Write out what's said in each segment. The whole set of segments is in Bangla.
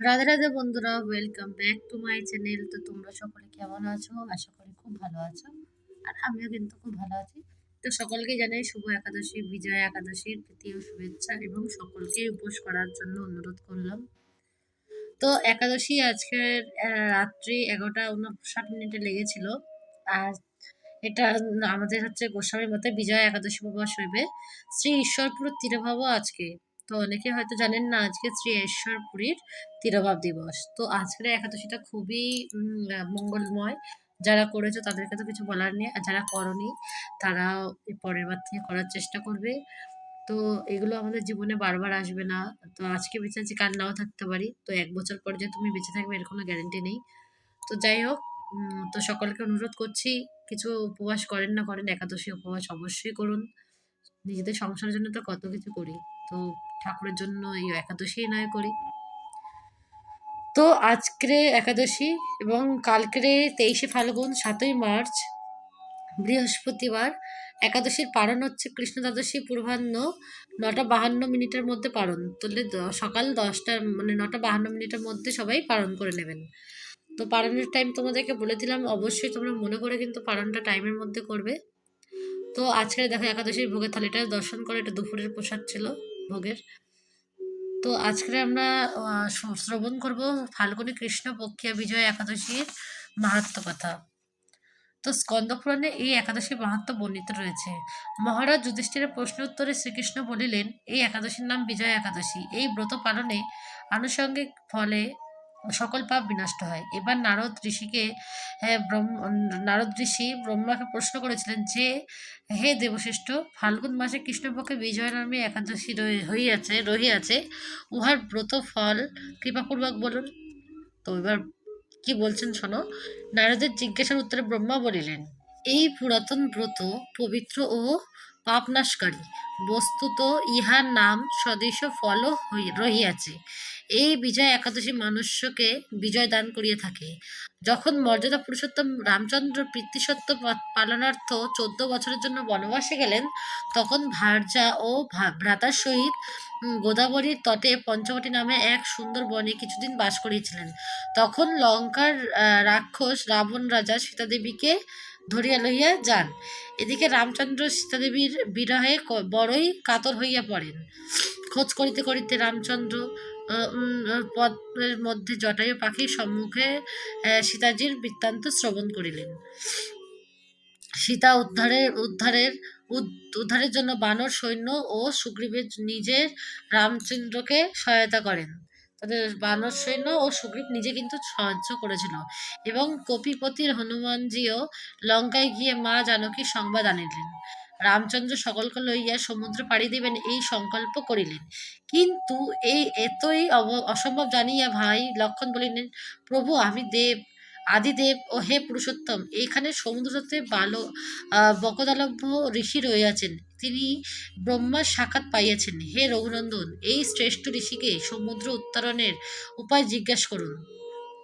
রাধে রাধে বন্ধুরা welcome back to my channel তো তোমরা সকলে কেমন আছো? আশা করি খুব ভালো আছো। আর আমিও কিন্তু খুব ভালো আছি। তো সকলকে জানাই শুভ একাদশী, বিজয়া একাদশীর তৃতীয় শুভেচ্ছা এবং সকলকে উপোস করার জন্য অনুরোধ করলাম। তো একাদশী আজকের রাত্রি এগারোটা উনষাট মিনিটে লেগেছিল। আর এটা আমাদের হচ্ছে গোস্বামীর মতে বিজয়া একাদশী উপবাস হইবে। শ্রী ঈশ্বরপুর তীরভাবও আজকে। তো অনেকে হয়তো জানেন না আজকে শ্রী ঈশ্বরপুরীর তিরোভাব দিবস। তো আজকের একাদশীটা খুবই মঙ্গলময়। যারা করেছ তাদেরকে তো কিছু বলার নেই, আর যারা করনি তারা পরের বার থেকে করার চেষ্টা করবে। তো এগুলো আমাদের জীবনে বারবার আসবে না। তো আজকে বেঁচে আছি, কাল নাও থাকতে পারি। তো এক বছর পর যে তুমি বেঁচে থাকবে এর কোনো গ্যারেন্টি নেই। তো যাই হোক তো সকলকে অনুরোধ করছি, কিছু উপবাস করেন না করেন, একাদশী উপবাস অবশ্যই করুন। নিজেদের সংসারের জন্য তো কত কিছু করি। তো ঠাকুরের জন্য এই একাদশী নয় করি। তো আজকে একাদশী এবং কালকে তেইশে ফাল্গুন, সাতই মার্চ, বৃহস্পতিবার, একাদশীর পারণ হচ্ছে কৃষ্ণ দ্বাদশী পূর্বাহ্ন নটা বাহান্ন মিনিটের মধ্যে পারণ তাহলে সকাল দশটা মানে নটা বাহান্ন মিনিটের মধ্যে সবাই পালন করে নেবেন। তো পালনের টাইম তোমাদেরকে বলে দিলাম, অবশ্যই তোমরা মনে করে কিন্তু পালনটা টাইমের মধ্যে করবে। তো আজকে দেখো একাদশীর ভোগের থালিটা দর্শন করে, এটা দুপুরের প্রসাদ ছিল। ভোগের। তো আজকে আমরা শ্রবণ করব ফাল্গুনী কৃষ্ণ পক্ষিয়া বিজয় একাদশীর মাহাত্ম কথা। তো স্কন্দপুরাণে এই একাদশী মাহাত্ম বর্ণিত রয়েছে। মহারাজ যুধিষ্ঠিরের প্রশ্ন উত্তরে শ্রীকৃষ্ণ বলিলেন, এই একাদশীর নাম বিজয় একাদশী। এই ব্রত পালনে আনুষঙ্গিক ফলে সকল পাপ বিনষ্ট হয়। এবার নারদ ঋষিকে হ্যাঁ, নারদ ঋষি ব্রহ্মাকে প্রশ্ন করেছিলেন যে হে দেবশ্রেষ্ঠ ফাল্গুন মাসে কৃষ্ণপক্ষে বিজয় নামে একাদশী হইয়াছে রহিয়াছে উহার ব্রত ফল কৃপাপূর্বক বলুন। তো এবার কি বলছেন শোনো নারদের জিজ্ঞাসার উত্তরে ব্রহ্মা বলিলেন এই পুরাতন ব্রত পবিত্র ও পাপনাশকারী বস্তুত ইহার নাম স্বদেশ ফল হই- রহিয়াছে। এই বিজয় একাদশী মানুষকে বিজয় দান করিয়া থাকে। যখন মর্যাদা পুরুষোত্তম রামচন্দ্র পিতৃসত্য পালনার্থ চোদ্দ বছরের জন্য বনবাসে গেলেন, তখন ভার্যা ও ভ্রাতার সহিত গোদাবরীর তটে পঞ্চবটী নামে এক সুন্দর বনে কিছুদিন বাস করিয়েছিলেন। তখন লঙ্কার রাক্ষস রাবণ রাজা সীতাদেবীকে ধরিয়া লইয়া যান। এদিকে রামচন্দ্র সীতাদেবীর বিরহে বড়ই কাতর হইয়া পড়েন। খোঁজ করিতে করিতে রামচন্দ্র পথের মধ্যে জটায়ু পাখির সম্মুখে সীতাজির বৃত্তান্ত শ্রবণ করিলেন। সীতা উদ্ধারের উদ্ধারের, উদ- উদ্ধারের জন্য বানর, সৈন্য ও সুগ্রীবের নিজের রামচন্দ্রকে সহায়তা করেন। তাদের বানর, সৈন্য ও সুগ্রীব নিজে কিন্তু সাহায্য করেছিল এবং কপিপতির হনুমানজিও লঙ্কায় গিয়ে মা জানকীর সংবাদ আনিলেন। রামচন্দ্র সকলকে লইয়া সমুদ্র পাড়ি দিবেন এই সংকল্প করিলেন। কিন্তু এই এতই অসম্ভব জানিয়া ভাই লক্ষণ বলিলেন, প্রভু, আমি দেব, আদিদেব ও হে পুরুষোত্তম, এইখানে সমুদ্রতে বাল বকদালভ্য ঋষি রইয়াছেন তিনি ব্রহ্মার সাক্ষাৎ পাইয়াছেন। হে রঘুনন্দন, এই শ্রেষ্ঠ ঋষিকে সমুদ্র উত্তরণের উপায় জিজ্ঞাসা করুন।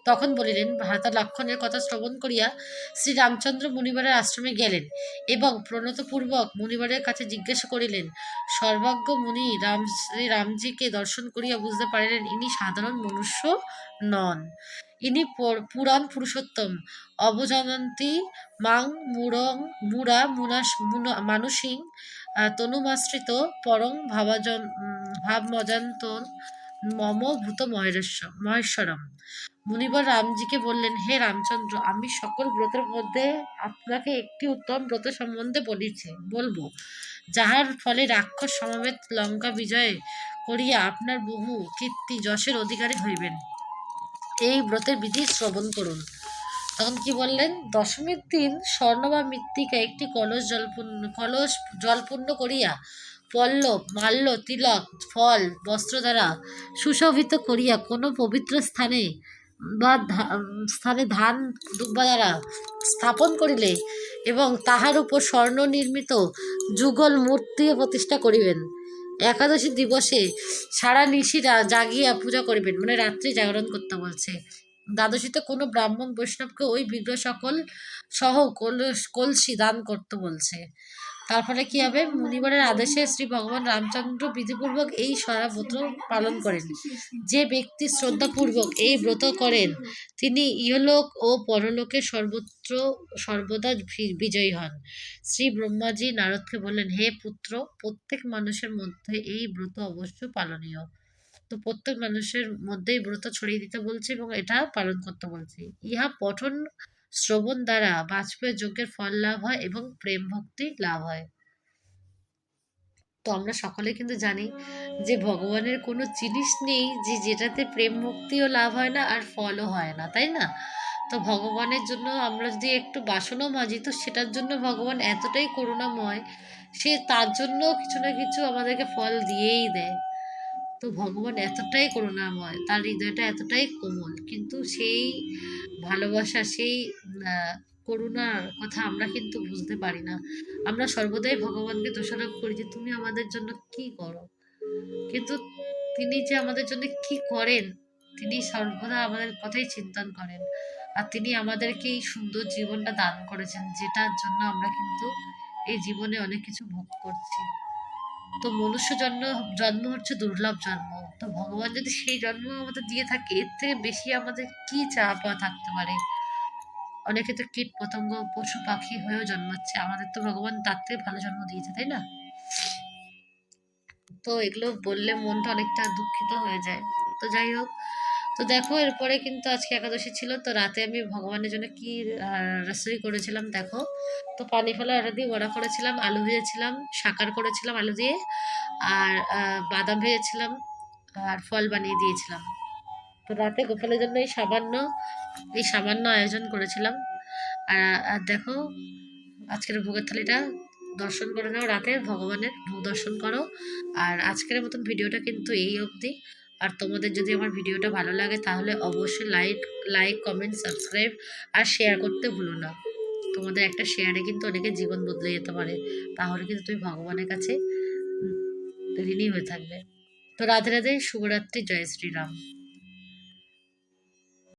তখন বলিলেন ভ্রাতা লক্ষণের কথা শ্রবণ করিয়া শ্রী রামচন্দ্র মুনিবারের আশ্রমে গেলেন এবং প্রণতপূর্বক মুনিবারের কাছে জিজ্ঞাসা করিলেন সর্বাজ্ঞ মুনি রাম রামজিকে দর্শন করিয়া বুঝতে পারিলেন ইনি সাধারণ মনুষ্য নন। ইনি পর- পুরাণ পুরুষোত্তম। অবজানন্তি, মাং, মুরং, মুরা, মুনাস, মুনা- মানুষিং তনুমাশ্রিত, পরং ভাবাজন ভাবমজান্তন, মম ভূত মহেশ্বর মহেশ্বরম। মুনিবর রামজিকে বললেন, হে রামচন্দ্র, আমি সকল ব্রতের মধ্যে আপনাকে একটি উত্তম ব্রত সম্বন্ধে বলিছি, বলব। যাহার ফলে রাক্ষস সমবেত লঙ্কা বিজয় করিয়া আপনার বহু কীর্তি যশের অধিকারী হইবেন। এই ব্রতের বিধি শ্রবণ করুন। তখন কি বললেন, দশমীর দিন স্বর্ণ বা মৃত্তিকা একটি কলস জলপূর্ণ কলস জলপূর্ণ করিয়া পল্লব, মাল্য, তিলক, ফল, বস্ত্র দ্বারা সুশোভিত করিয়া কোনো পবিত্র স্থানে বা স্থানে ধান দুব্বা দ্বারা স্থাপন করিলে এবং তাহার উপর স্বর্ণ নির্মিত যুগল মূর্তিও প্রতিষ্ঠা করিবেন। একাদশী দিবসে সারা নিশিরা জাগিয়া পূজা করিবেন মানে রাত্রি জাগরণ করতে বলছে। দ্বাদশীতে কোনো ব্রাহ্মণ বৈষ্ণবকে ওই বিগ্রহ সকল সহ কলসি দান করতে বলছে। তার ফলে কি হবে? মুনিবরের আদেশে শ্রী ভগবান রামচন্দ্র বিধিপূর্বক এই সয়া ব্রত পালন করেন। যে ব্যক্তি শ্রদ্ধাপূর্বক এই ব্রত করেন, তিনি ইহলোক ও পরলোকে সর্বত্র সর্বদা বিজয়ী হন। শ্রী ব্রহ্মাজি নারদকে বললেন, হে পুত্র, প্রত্যেক মানুষের মধ্যে এই ব্রত অবশ্য পালনীয়। তো প্রত্যেক মানুষের মধ্যেই ব্রত ছড়িয়ে দিতে বলছে এবং এটা পালন করতে বলছে। ইহা পঠন শ্রবণ দ্বারা বাজপেয় যজ্ঞের ফল লাভ হয় এবং প্রেম ভক্তি লাভ হয়। তো আমরা সকলে কিন্তু জানি যে ভগবানের কোনো জিনিস নেই যে যেটাতে প্রেম মুক্তিও লাভ হয় না আর ফলও হয় না, তাই না? তো ভগবানের জন্য আমরা যদি একটু বাসনও মাজি, তো সেটার জন্য ভগবান এতটাই করুণাময়, সে তার জন্য কিছু না কিছু আমাদেরকে ফল দিয়েই দেয়। তো ভগবান এতটাই করুণাময়, তার হৃদয়টা এতটাই কোমল। কিন্তু সেই ভালোবাসা, সেই করুণার কথা আমরা কিন্তু বুঝতে পারি না। আমরা সর্বদাই ভগবানকে দোষারোপ করি যে, তুমি আমাদের জন্য কি করো? কিন্তু তিনি যে আমাদের জন্য কি করেন, তিনি সর্বদা আমাদের কথাই চিন্তন করেন। আর তিনি আমাদেরকে এই সুন্দর জীবনটা দান করেছেন, যেটার জন্য আমরা কিন্তু এই জীবনে অনেক কিছু ভোগ করছি। তো মনুষ্য জন্ম জন্ম হচ্ছে দুর্লভ জন্ম। তো ভগবান যদি সেই জন্ম আমাদের দিয়ে থাকে, এর থেকে বেশি আমাদের কি পাওয়া থাকতে পারে? অনেকে তো কীট পতঙ্গ, পশু পাখি হয়েও জন্মাচ্ছে। আমাদের তো ভগবান তার থেকে ভালো জন্ম দিয়েছে, তাই না? তো এগুলো বললে মনটা অনেকটা দুঃখিত হয়ে যায়। তো যাই হোক তো দেখো, এরপরে কিন্তু আজকে একাদশী ছিল, তো রাতে আমি ভগবানের জন্য কি রসই করেছিলাম দেখো। তো পানি ফেলা আটা দিয়ে বড়া করেছিলাম, আলু ভেজেছিলাম, সাকার করেছিলাম আলু দিয়ে, আর বাদাম ভেজেছিলাম, আর ফল বানিয়ে দিয়েছিলাম। তো রাতে গোপালের জন্য এই সামান্য এই সামান্য আয়োজন করেছিলাম। আর আর দেখো, আজকের ভোগের থালিটা দর্শন করে নাও রাতে, ভগবানের ভোগ দর্শন করো। আর আজকের মতন ভিডিওটা কিন্তু এই অবধি। আর তোমাদের যদি আমার ভিডিওটা ভালো লাগে, তাহলে অবশ্যই লাইক লাইক কমেন্ট সাবস্ক্রাইব আর শেয়ার করতে ভুলো না। তোমাদের একটা শেয়ারে কিন্তু অনেকে জীবন বদলে যেতে পারে। তাহলে কিন্তু তুমি ভগবানের কাছে ঋণী হয়ে থাকবে। তো রাধে রাধে, শুভরাত্রি, জয় শ্রীরাম।